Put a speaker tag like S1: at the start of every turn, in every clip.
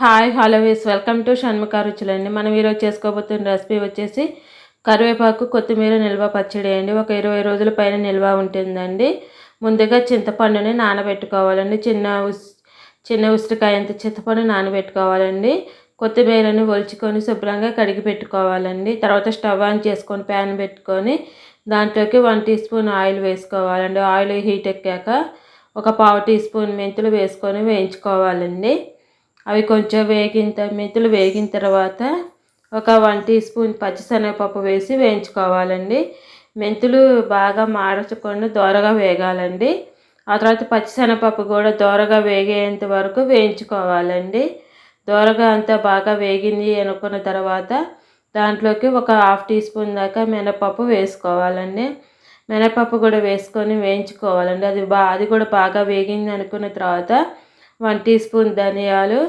S1: hi hello వీస్ welcome to Shanmukha రుచులండి మనం ఈరోజు చేసుకోబోతున్న రెసిపీ వచ్చేసి కరివేపాకు కొత్తిమీర నిల్వ పచ్చడి అండి ఒక ఇరవై రోజుల పైన నిల్వ ఉంటుందండి ముందుగా చింతపండుని నానబెట్టుకోవాలండి చిన్న ఉస్ చిన్న ఉసిరికాయ అంత చింతపండు నానబెట్టుకోవాలండి కొత్తిమీరని ఒలుచుకొని శుభ్రంగా కడిగి పెట్టుకోవాలండి తర్వాత స్టవ్ ఆన్ చేసుకొని ప్యాన్ పెట్టుకొని దాంట్లోకి వన్ టీ స్పూన్ ఆయిల్ వేసుకోవాలండి ఆయిల్ హీట్ ఎక్కాక ఒక పావు టీ స్పూన్ మెంతులు వేసుకొని వేయించుకోవాలండి అవి కొంచెం వేగిన మెంతులు వేగిన తర్వాత ఒక వన్ టీ స్పూన్ పచ్చిశనగపప్పు వేసి వేయించుకోవాలండి మెంతులు బాగా మాడచకుండా దోరగా వేగాలండి ఆ తర్వాత పచ్చిశనగపప్పు కూడా దోరగా వేగేంత వరకు వేయించుకోవాలండి దోరగా అంతా బాగా వేగింది అనుకున్న తర్వాత దాంట్లోకి ఒక హాఫ్ టీ స్పూన్ దాకా మినపప్పు వేసుకోవాలండి మినపప్పు కూడా వేసుకొని వేయించుకోవాలండి అది బా అది కూడా బాగా వేగింది అనుకున్న తర్వాత వన్ టీ స్పూన్ ధనియాలు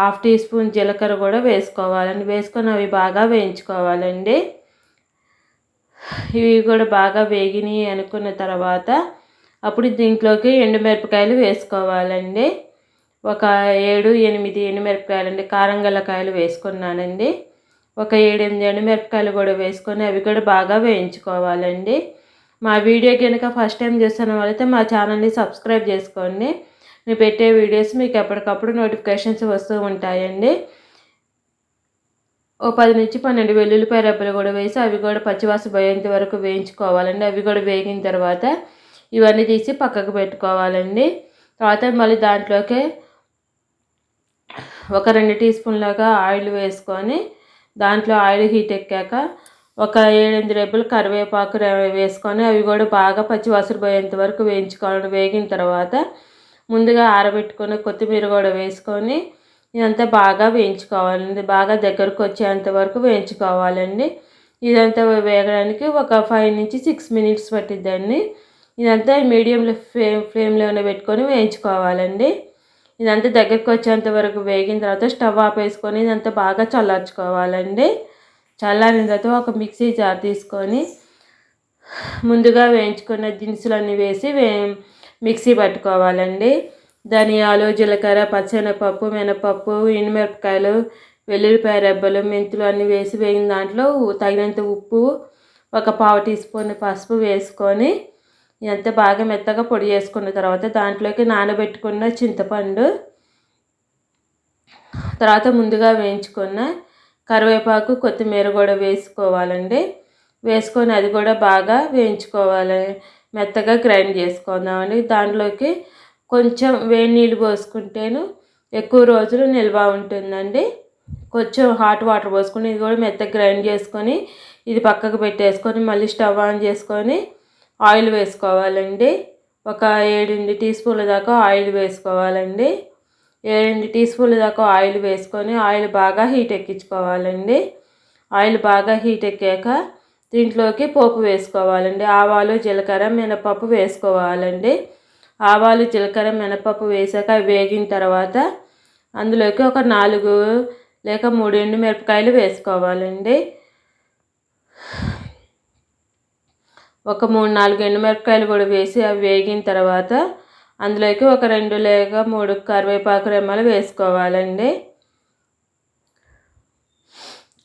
S1: హాఫ్ టీ స్పూన్ జీలకర్ర కూడా వేసుకోవాలండి వేసుకొని అవి బాగా వేయించుకోవాలండి ఇవి కూడా బాగా వేగినాయి అనుకున్న తర్వాత అప్పుడు దీంట్లోకి ఎండుమిరపకాయలు వేసుకోవాలండి ఒక ఏడు ఎనిమిది ఎండుమిరపకాయలు అండి కారం గల్లకాయలు వేసుకున్నానండి ఒక ఏడెనిమిది ఎండుమిరపకాయలు కూడా వేసుకొని అవి కూడా బాగా వేయించుకోవాలండి మా వీడియో కనుక ఫస్ట్ టైం చూస్తున్న వాళ్ళైతే మా ఛానల్ని సబ్స్క్రైబ్ చేసుకోండి నేను పెట్టే వీడియోస్ మీకు ఎప్పటికప్పుడు నోటిఫికేషన్స్ వస్తూ ఉంటాయండి ఓ పది నుంచి పన్నెండు వెల్లుల్లిపాయ రెబ్బలు కూడా వేసి అవి కూడా పచ్చివాస పోయేంత వరకు వేయించుకోవాలండి అవి కూడా వేగిన తర్వాత ఇవన్నీ తీసి పక్కకు పెట్టుకోవాలండి తర్వాత మళ్ళీ దాంట్లోకి ఒక రెండు టీ స్పూన్లాగా ఆయిల్ వేసుకొని దాంట్లో ఆయిల్ హీట్ ఎక్కాక ఒక ఏడెనిమిది రెబ్బలు కరివేపాకు వేసుకొని అవి కూడా బాగా పచ్చివాసన పోయేంత వరకు వేయించుకోవాలి వేగిన తర్వాత ముందుగా ఆరబెట్టుకున్న కొత్తిమీర కూడా వేసుకొని ఇదంతా బాగా వేయించుకోవాలండి బాగా దగ్గరకు వచ్చేంత వరకు వేయించుకోవాలండి ఇదంతా వేగడానికి ఒక ఫైవ్ నుంచి సిక్స్ మినిట్స్ పట్టిద్దండి ఇదంతా మీడియం ఫ్లేమ్ ఫ్లేమ్లోనే పెట్టుకొని వేయించుకోవాలండి ఇదంతా దగ్గరకు వచ్చేంత వరకు వేగిన తర్వాత స్టవ్ ఆపేసుకొని ఇదంతా బాగా చల్లార్చుకోవాలండి చల్లారిన తర్వాత ఒక మిక్సీ జార్ తీసుకొని ముందుగా వేయించుకున్న దినుసులన్నీ వేసి వే మిక్సీ పట్టుకోవాలండి ధనియాలు జీలకర్ర పచ్చెనపప్పు మినపప్పు ఎండుమిరపకాయలు వెల్లుల్లిపాయ రెబ్బలు మెంతులు అన్నీ వేసి వేగిన దాంట్లో తగినంత ఉప్పు ఒక పావు టీ స్పూన్ పసుపు వేసుకొని ఎంత బాగా మెత్తగా పొడి చేసుకున్న తర్వాత దాంట్లోకి నానబెట్టుకున్న చింతపండు తర్వాత ముందుగా వేయించుకున్న కరివేపాకు కొత్తిమీర కూడా వేసుకోవాలండి వేసుకొని అది కూడా బాగా వేయించుకోవాలి మెత్తగా గ్రైండ్ చేసుకుందామండి దాంట్లోకి కొంచెం వేడి నీళ్ళు పోసుకుంటేను ఎక్కువ రోజులు నిల్వ ఉంటుందండి కొంచెం హాట్ వాటర్ పోసుకొని ఇది కూడా మెత్తగా గ్రైండ్ చేసుకొని ఇది పక్కకు పెట్టేసుకొని మళ్ళీ స్టవ్ ఆన్ చేసుకొని ఆయిల్ వేసుకోవాలండి ఒక ఏడెనిమిది టీ స్పూన్ల దాకా ఆయిల్ వేసుకోవాలండి ఏడెనిమిది టీ స్పూన్ల దాకా ఆయిల్ వేసుకొని ఆయిల్ బాగా హీట్ ఎక్కించుకోవాలండి ఆయిల్ బాగా హీట్ ఎక్కాక దీంట్లోకి పోపు వేసుకోవాలండి ఆవాలు జీలకర్ర మినపప్పు వేసుకోవాలండి ఆవాలు జీలకర్ర మినపప్పు వేసాక వేగిన తర్వాత అందులోకి ఒక నాలుగు లేక మూడు ఎండు మిరపకాయలు వేసుకోవాలండి ఒక మూడు నాలుగు ఎండు మిరపకాయలు కూడా వేసి అవి వేగిన తర్వాత అందులోకి ఒక రెండు లేక మూడు కరివేపాకు రెమ్మలు వేసుకోవాలండి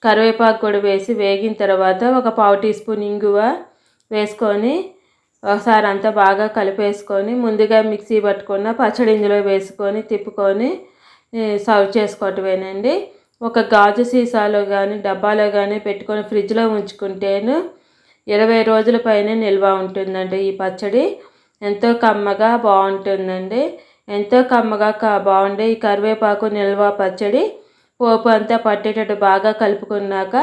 S1: కరివేపాకు కూడా వేసి వేగిన తర్వాత ఒక పావు టీ స్పూన్ ఇంగువ వేసుకొని ఒకసారి అంతా బాగా కలిపేసుకొని ముందుగా మిక్సీ పట్టుకున్న పచ్చడి ఇందులో వేసుకొని తిప్పుకొని సర్వ్ చేసుకోవటమేనండి ఒక గాజు సీసాలో కానీ డబ్బాలో కానీ పెట్టుకొని ఫ్రిడ్జ్లో ఉంచుకుంటేను ఇరవై రోజుల పైన నిల్వ ఉంటుందండి ఈ పచ్చడి ఎంతో కమ్మగా బాగుంటుందండి ఎంతో కమ్మగా బాగుండే ఈ కరివేపాకు నిల్వ పచ్చడి పోపు అంతా పట్టేటట్టు బాగా కలుపుకున్నాక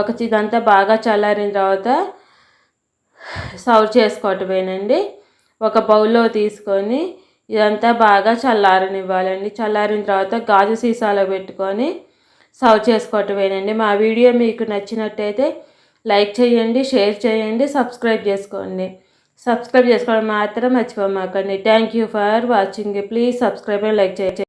S1: ఒక ఇదంతా బాగా చల్లారిన తర్వాత సర్వ్ చేసుకోవటమేనండి ఒక బౌల్లో తీసుకొని ఇదంతా బాగా చల్లారనివ్వాలండి చల్లారిన తర్వాత గాజు సీసాలో పెట్టుకొని సర్వ్ చేసుకోవటమేనండి మా వీడియో మీకు నచ్చినట్టయితే లైక్ చేయండి షేర్ చేయండి సబ్స్క్రైబ్ చేసుకోండి సబ్స్క్రైబ్ చేసుకోవడం మాత్రం మర్చిపోమాకండి thank you for watching please subscribe and like చేయండి